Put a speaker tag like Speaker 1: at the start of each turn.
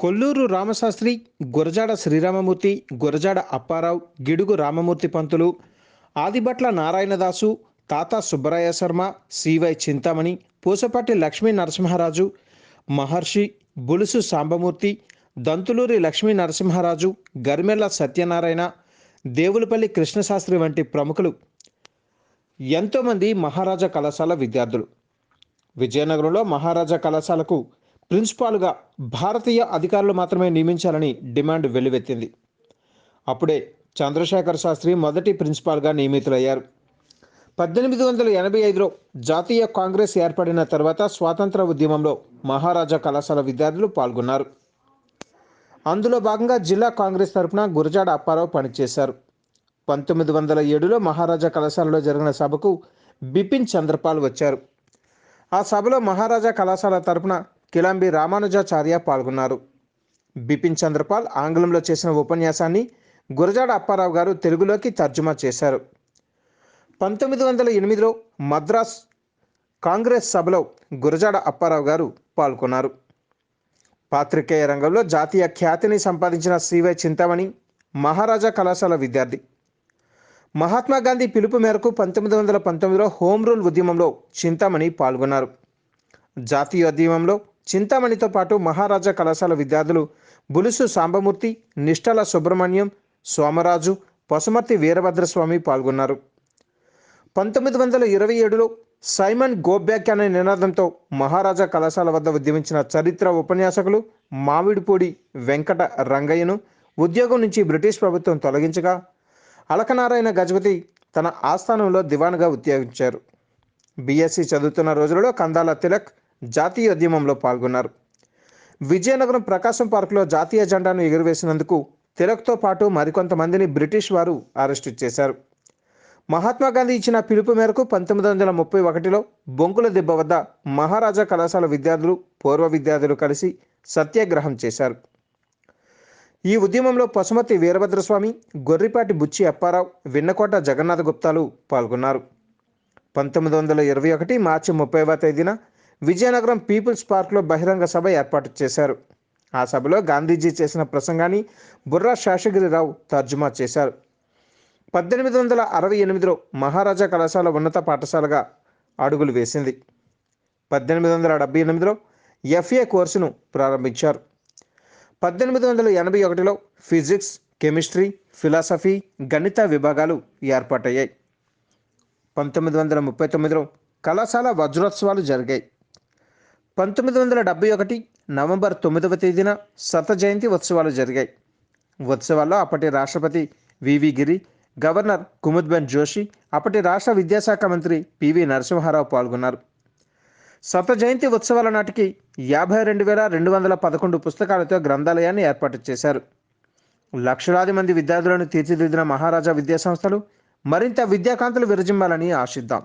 Speaker 1: కొల్లూరు రామశాస్త్రి గురజాడ శ్రీరామమూర్తి గురజాడ అప్పారావు గిడుగు రామమూర్తి పంతులు Adibhatla Narayanadasu Tata Subbaraya Sharma C Y Chintamani Pusapati Lakshmi Narasimharaju Maharshi Bulusu Sambamurthy Dantuluri Lakshmi Narasimharaju Garimella Satyanarayana Devulapalli Krishnasastri వంటి ప్రముఖులు. ఎంతోమంది మహారాజా కళాశాల విద్యార్థులు. విజయనగరంలో మహారాజా కళాశాలకు ప్రిన్సిపాల్గా భారతీయ అధికారులు మాత్రమే నియమించాలని డిమాండ్ వెల్లువెత్తింది. అప్పుడే చంద్రశేఖర్ శాస్త్రి మొదటి ప్రిన్సిపాల్గా నియమితులయ్యారు. పద్దెనిమిది వందల ఎనభై ఐదులో జాతీయ కాంగ్రెస్ ఏర్పడిన తర్వాత స్వాతంత్ర ఉద్యమంలో మహారాజా కళాశాల విద్యార్థులు పాల్గొన్నారు. అందులో భాగంగా జిల్లా కాంగ్రెస్ తరపున గురజాడ అప్పారావు పనిచేశారు. పంతొమ్మిది వందల ఏడులో మహారాజా కళాశాలలో జరిగిన సభకు బిపిన్ చంద్రపాల్ వచ్చారు. ఆ సభలో మహారాజా కళాశాల తరపున కిలాంబి రామానుజాచార్య పాల్గొన్నారు. బిపిన్ చంద్రపాల్ ఆంగ్లంలో చేసిన ఉపన్యాసాన్ని గురజాడ అప్పారావు గారు తెలుగులోకి తర్జుమా చేశారు. పంతొమ్మిది వందల ఎనిమిదిలో మద్రాస్ కాంగ్రెస్ సభలో గురజాడ అప్పారావు గారు పాల్గొన్నారు. పాత్రికేయ రంగంలో జాతీయ ఖ్యాతిని సంపాదించిన సివై చింతామణి మహారాజా కళాశాల విద్యార్థి. మహాత్మా గాంధీ పిలుపు మేరకు పంతొమ్మిది వందల పంతొమ్మిదిలో హోమ్ రూల్ ఉద్యమంలో చింతామణి పాల్గొన్నారు. జాతీయోద్యమంలో చింతామణితో పాటు మహారాజా కళాశాల విద్యార్థులు బులుసు సాంబమూర్తి నిష్టల సుబ్రహ్మణ్యం సోమరాజు పసుమర్తి వీరభద్రస్వామి పాల్గొన్నారు. పంతొమ్మిది వందల ఇరవై ఏడులో సైమన్ గోబ్యాక్ అనే నినాదంతో మహారాజా కళాశాల వద్ద ఉద్యమించిన చరిత్ర ఉపన్యాసకులు మామిడిపూడి వెంకట రంగయ్యను ఉద్యోగం నుంచి బ్రిటిష్ ప్రభుత్వం తొలగించగా అలకనారాయణ గజపతి తన ఆస్థానంలో దివాన్గా ఉద్యోగించారు. బీఎస్సీ చదువుతున్న రోజులలో కందాల తిలక్ జాతీయ ఉద్యమంలో పాల్గొన్నారు. విజయనగరం ప్రకాశం పార్కులో జాతీయ జెండాను ఎగురవేసినందుకు తిలక్తో పాటు మరికొంతమందిని బ్రిటిష్ వారు అరెస్టు చేశారు. మహాత్మా గాంధీ ఇచ్చిన పిలుపు మేరకు పంతొమ్మిది వందల ముప్పై ఒకటిలో బొంకుల దిబ్బ వద్ద మహారాజా కళాశాల విద్యార్థులు పూర్వ విద్యార్థులు కలిసి సత్యాగ్రహం చేశారు. ఈ ఉద్యమంలో పశుమతి వీరభద్రస్వామి గొర్రిపాటి బుచ్చి అప్పారావు విన్నకోట జగన్నాథ గుప్తాలు పాల్గొన్నారు. పంతొమ్మిది వందల ఇరవై ఒకటి మార్చి ముప్పైవ తేదీన విజయనగరం పీపుల్స్ పార్క్లో బహిరంగ సభ ఏర్పాటు చేశారు. ఆ సభలో గాంధీజీ చేసిన ప్రసంగాన్ని బుర్రా శాషగిరిరావు తర్జుమా చేశారు. పద్దెనిమిది వందల అరవై ఎనిమిదిలో మహారాజా కళాశాల ఉన్నత పాఠశాలగా అడుగులు వేసింది. పద్దెనిమిది వందల డెబ్బై ఎనిమిదిలో ఎఫ్ఏ కోర్సును ప్రారంభించారు. పద్దెనిమిది వందల ఎనభై ఒకటిలో ఫిజిక్స్ కెమిస్ట్రీ ఫిలాసఫీ గణిత విభాగాలు ఏర్పాటయ్యాయి. పంతొమ్మిది వందల ముప్పై తొమ్మిదిలో కళాశాల వజ్రోత్సవాలు జరిగాయి. పంతొమ్మిది వందల డెబ్బై ఒకటి నవంబర్ తొమ్మిదవ తేదీన శత జయంతి ఉత్సవాలు జరిగాయి. ఉత్సవాల్లో అప్పటి రాష్ట్రపతి వివి గిరి గవర్నర్ కుముద్బెన్ జోషి అప్పటి రాష్ట్ర విద్యాశాఖ మంత్రి పివి నరసింహారావు పాల్గొన్నారు. శత జయంతి ఉత్సవాల నాటికి యాభై రెండు వేల రెండు వందల పదకొండు పుస్తకాలతో గ్రంథాలయాన్ని ఏర్పాటు చేశారు. లక్షలాది మంది విద్యార్థులను తీర్చిదిద్దిన మహారాజా విద్యాసంస్థలు మరింత విద్యాకాంతులు విరజిమ్మాలని ఆశిద్దాం.